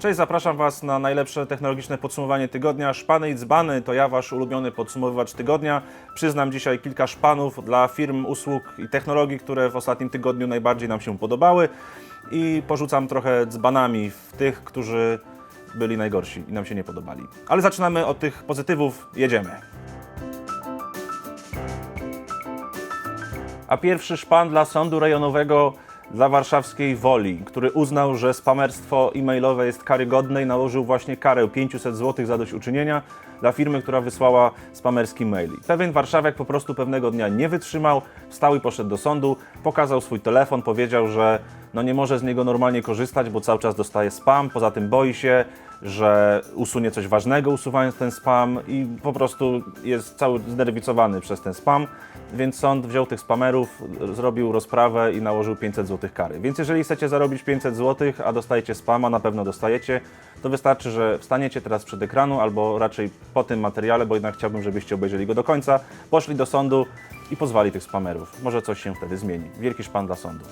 Cześć, zapraszam Was na najlepsze technologiczne podsumowanie tygodnia. Szpany i dzbany to ja, Wasz ulubiony podsumowywacz tygodnia. Przyznam dzisiaj kilka szpanów dla firm, usług i technologii, które w ostatnim tygodniu najbardziej nam się podobały i porzucam trochę dzbanami w tych, którzy byli najgorsi i nam się nie podobali. Ale zaczynamy od tych pozytywów, jedziemy. A pierwszy szpan dla sądu rejonowego dla warszawskiej Woli, który uznał, że spamerstwo e-mailowe jest karygodne i nałożył właśnie karę 500 zł zadośćuczynienia dla firmy, która wysłała spamerski mail. Pewien warszawiak po prostu pewnego dnia nie wytrzymał, wstał i poszedł do sądu, pokazał swój telefon, powiedział, że no nie może z niego normalnie korzystać, bo cały czas dostaje spam, poza tym boi się, że usunie coś ważnego usuwając ten spam i po prostu jest cały znerwicowany przez ten spam, więc sąd wziął tych spamerów, zrobił rozprawę i nałożył 500 zł kary. Więc jeżeli chcecie zarobić 500 zł, a dostajecie spama, na pewno dostajecie, to wystarczy, że wstaniecie teraz przed ekranu albo raczej po tym materiale, bo jednak chciałbym, żebyście obejrzeli go do końca, poszli do sądu i pozwali tych spamerów. Może coś się wtedy zmieni. Wielki szpan dla sądu.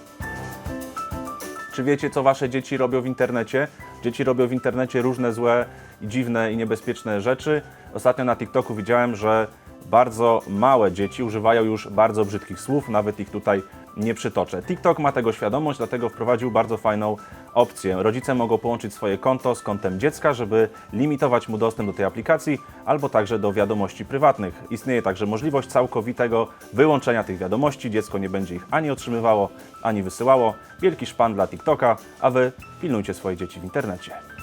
Czy wiecie, co wasze dzieci robią w internecie? Dzieci robią w internecie różne złe, dziwne i niebezpieczne rzeczy. Ostatnio na TikToku widziałem, że bardzo małe dzieci używają już bardzo brzydkich słów, nawet ich tutaj nie przytoczę. TikTok ma tego świadomość, dlatego wprowadził bardzo fajną opcję. Rodzice mogą połączyć swoje konto z kontem dziecka, żeby limitować mu dostęp do tej aplikacji, albo także do wiadomości prywatnych. Istnieje także możliwość całkowitego wyłączenia tych wiadomości. Dziecko nie będzie ich ani otrzymywało, ani wysyłało. Wielki szpan dla TikToka, a wy pilnujcie swoje dzieci w internecie.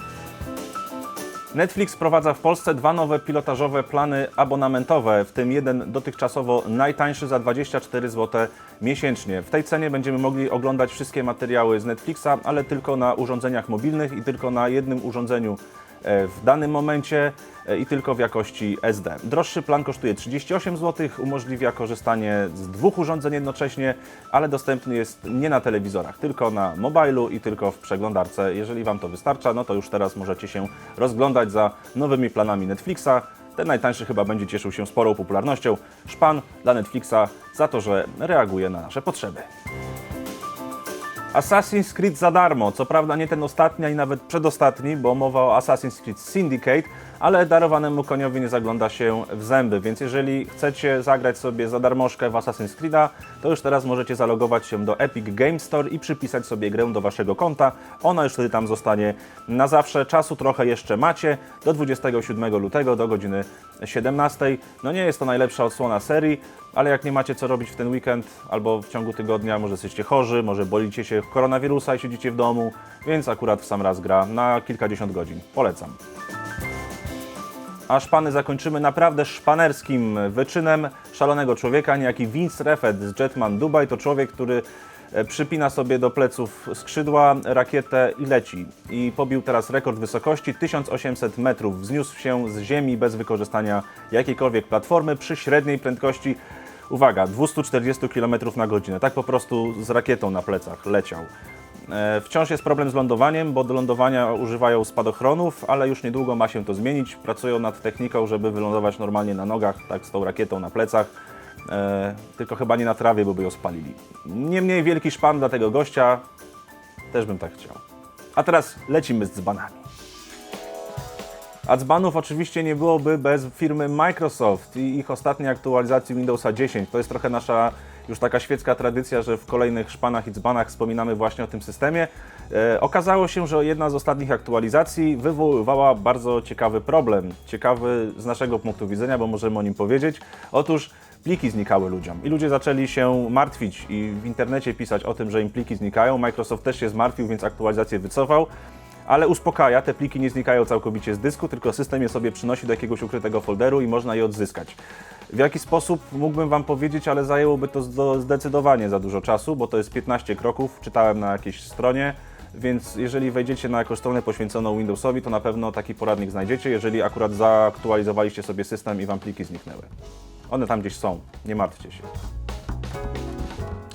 Netflix wprowadza w Polsce dwa nowe pilotażowe plany abonamentowe, w tym jeden dotychczasowo najtańszy za 24 zł miesięcznie. W tej cenie będziemy mogli oglądać wszystkie materiały z Netflixa, ale tylko na urządzeniach mobilnych i tylko na jednym urządzeniu w danym momencie e, i tylko w jakości SD. Droższy plan kosztuje 38 zł, umożliwia korzystanie z dwóch urządzeń jednocześnie, ale dostępny jest nie na telewizorach, tylko na mobilu i tylko w przeglądarce. Jeżeli Wam to wystarcza, no to już teraz możecie się rozglądać za nowymi planami Netflixa. Ten najtańszy chyba będzie cieszył się sporą popularnością. Szpan dla Netflixa za to, że reaguje na nasze potrzeby. Assassin's Creed za darmo. Co prawda nie ten ostatni, ani nawet przedostatni, bo mowa o Assassin's Creed Syndicate, ale darowanemu koniowi nie zagląda się w zęby, więc jeżeli chcecie zagrać sobie za darmożkę w Assassin's Creed'a, to już teraz możecie zalogować się do Epic Game Store i przypisać sobie grę do waszego konta. Ona już wtedy tam zostanie na zawsze. Czasu trochę jeszcze macie, do 27 lutego, do godziny 17. No nie jest to najlepsza odsłona serii, ale jak nie macie co robić w ten weekend albo w ciągu tygodnia, może jesteście chorzy, może bolicie się koronawirusa i siedzicie w domu, więc akurat w sam raz gra na kilkadziesiąt godzin. Polecam. A szpany zakończymy naprawdę szpanerskim wyczynem szalonego człowieka, niejaki Vince Refed z Jetman Dubai. To człowiek, który e, przypina sobie do pleców skrzydła, rakietę i leci. I pobił teraz rekord wysokości 1800 metrów. Wzniósł się z ziemi bez wykorzystania jakiejkolwiek platformy przy średniej prędkości, uwaga, 240 km na godzinę. Tak po prostu z rakietą na plecach leciał. E, Wciąż jest problem z lądowaniem, bo do lądowania używają spadochronów, ale już niedługo ma się to zmienić. Pracują nad techniką, żeby wylądować normalnie na nogach, tak z tą rakietą na plecach. E, tylko chyba nie na trawie, bo by ją spalili. Niemniej wielki szpan dla tego gościa, też bym tak chciał. A teraz lecimy z dzbanami. A dzbanów oczywiście nie byłoby bez firmy Microsoft i ich ostatniej aktualizacji Windowsa 10. To jest trochę nasza już taka świecka tradycja, że w kolejnych szpanach i dzbanach wspominamy właśnie o tym systemie. E, okazało się, że jedna z ostatnich aktualizacji wywoływała bardzo ciekawy problem. Ciekawy z naszego punktu widzenia, bo możemy o nim powiedzieć. Otóż pliki znikały ludziom i ludzie zaczęli się martwić i w internecie pisać o tym, że im pliki znikają. Microsoft też się zmartwił, więc aktualizację wycofał ale uspokaja, te pliki nie znikają całkowicie z dysku, tylko system je sobie przynosi do jakiegoś ukrytego folderu i można je odzyskać. W jaki sposób mógłbym Wam powiedzieć, ale zajęłoby to zdecydowanie za dużo czasu, bo to jest 15 kroków, czytałem na jakiejś stronie, więc jeżeli wejdziecie na jakąś stronę poświęconą Windowsowi, to na pewno taki poradnik znajdziecie, jeżeli akurat zaaktualizowaliście sobie system i Wam pliki zniknęły. One tam gdzieś są, nie martwcie się.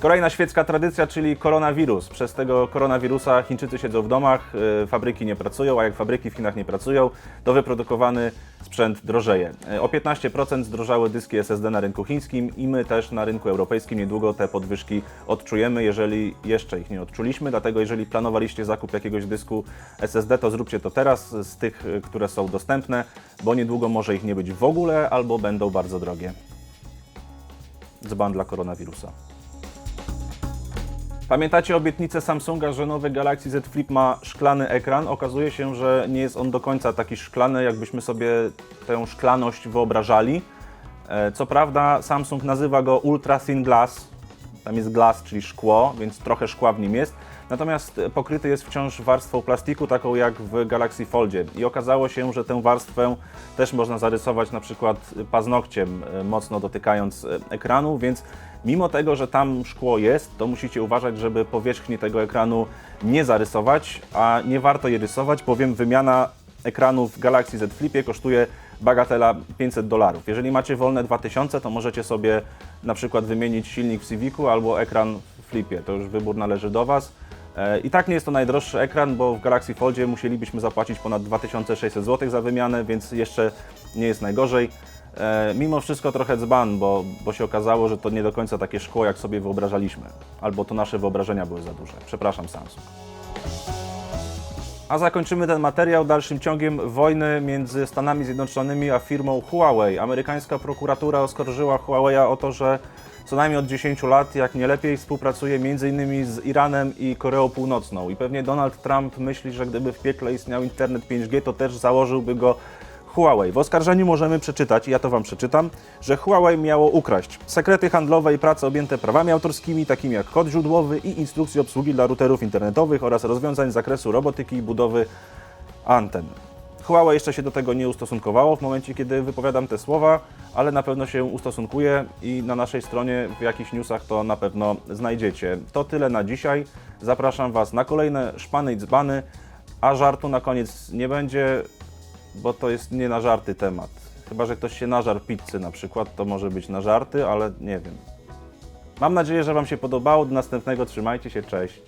Kolejna świecka tradycja, czyli koronawirus. Przez tego koronawirusa Chińczycy siedzą w domach, y, fabryki nie pracują, a jak fabryki w Chinach nie pracują, to wyprodukowany sprzęt drożeje. Y, O 15% zdrożały dyski SSD na rynku chińskim i my też na rynku europejskim niedługo te podwyżki odczujemy, jeżeli jeszcze ich nie odczuliśmy. Dlatego jeżeli planowaliście zakup jakiegoś dysku SSD, to zróbcie to teraz z tych, y, które są dostępne, bo niedługo może ich nie być w ogóle albo będą bardzo drogie. Dzban dla koronawirusa. Pamiętacie obietnicę Samsunga, że nowy Galaxy Z Flip ma szklany ekran? Okazuje się, że nie jest on do końca taki szklany, jakbyśmy sobie tę szklaność wyobrażali. E, Co prawda Samsung nazywa go Ultra Thin Glass, tam jest glass, czyli szkło, więc trochę szkła w nim jest. Natomiast pokryty jest wciąż warstwą plastiku, taką jak w Galaxy Foldzie. I okazało się, że tę warstwę też można zarysować na przykład paznokciem, e, mocno dotykając e, ekranu, więc mimo tego, że tam szkło jest, to musicie uważać, żeby powierzchni tego ekranu nie zarysować, a nie warto je rysować, bowiem wymiana ekranu w Galaxy Z Flipie kosztuje bagatela 500 dolarów. Jeżeli macie wolne 2000, to możecie sobie na przykład wymienić silnik w Civicu albo ekran w Flipie. To już wybór należy do Was. E, I tak nie jest to najdroższy ekran, bo w Galaxy Foldzie musielibyśmy zapłacić ponad 2600 zł za wymianę, więc jeszcze nie jest najgorzej. E, Mimo wszystko trochę dzban, bo, bo się okazało, że to nie do końca takie szkło, jak sobie wyobrażaliśmy. Albo to nasze wyobrażenia były za duże. Przepraszam, Samsung. A zakończymy ten materiał dalszym ciągiem wojny między Stanami Zjednoczonymi a firmą Huawei. Amerykańska prokuratura oskarżyła Huawei o to, że co najmniej od 10 lat, jak nie lepiej, współpracuje m.in. z Iranem i Koreą Północną. I pewnie Donald Trump myśli, że gdyby w piekle istniał internet 5G, to też założyłby go Huawei. W oskarżeniu możemy przeczytać, ja to Wam przeczytam, że Huawei miało ukraść sekrety handlowe i prace objęte prawami autorskimi, takimi jak kod źródłowy i instrukcje obsługi dla routerów internetowych oraz rozwiązań z zakresu robotyki i budowy anten. Huawei jeszcze się do tego nie ustosunkowało w momencie, kiedy wypowiadam te słowa, ale na pewno się ustosunkuje i na naszej stronie w jakichś newsach to na pewno znajdziecie. To tyle na dzisiaj. Zapraszam Was na kolejne szpany i dzbany, a żartu na koniec nie będzie, bo to jest nie na żarty temat. Chyba, że ktoś się nażar pizzy na przykład, to może być na żarty, ale nie wiem. Mam nadzieję, że Wam się podobało. Do następnego trzymajcie się, cześć.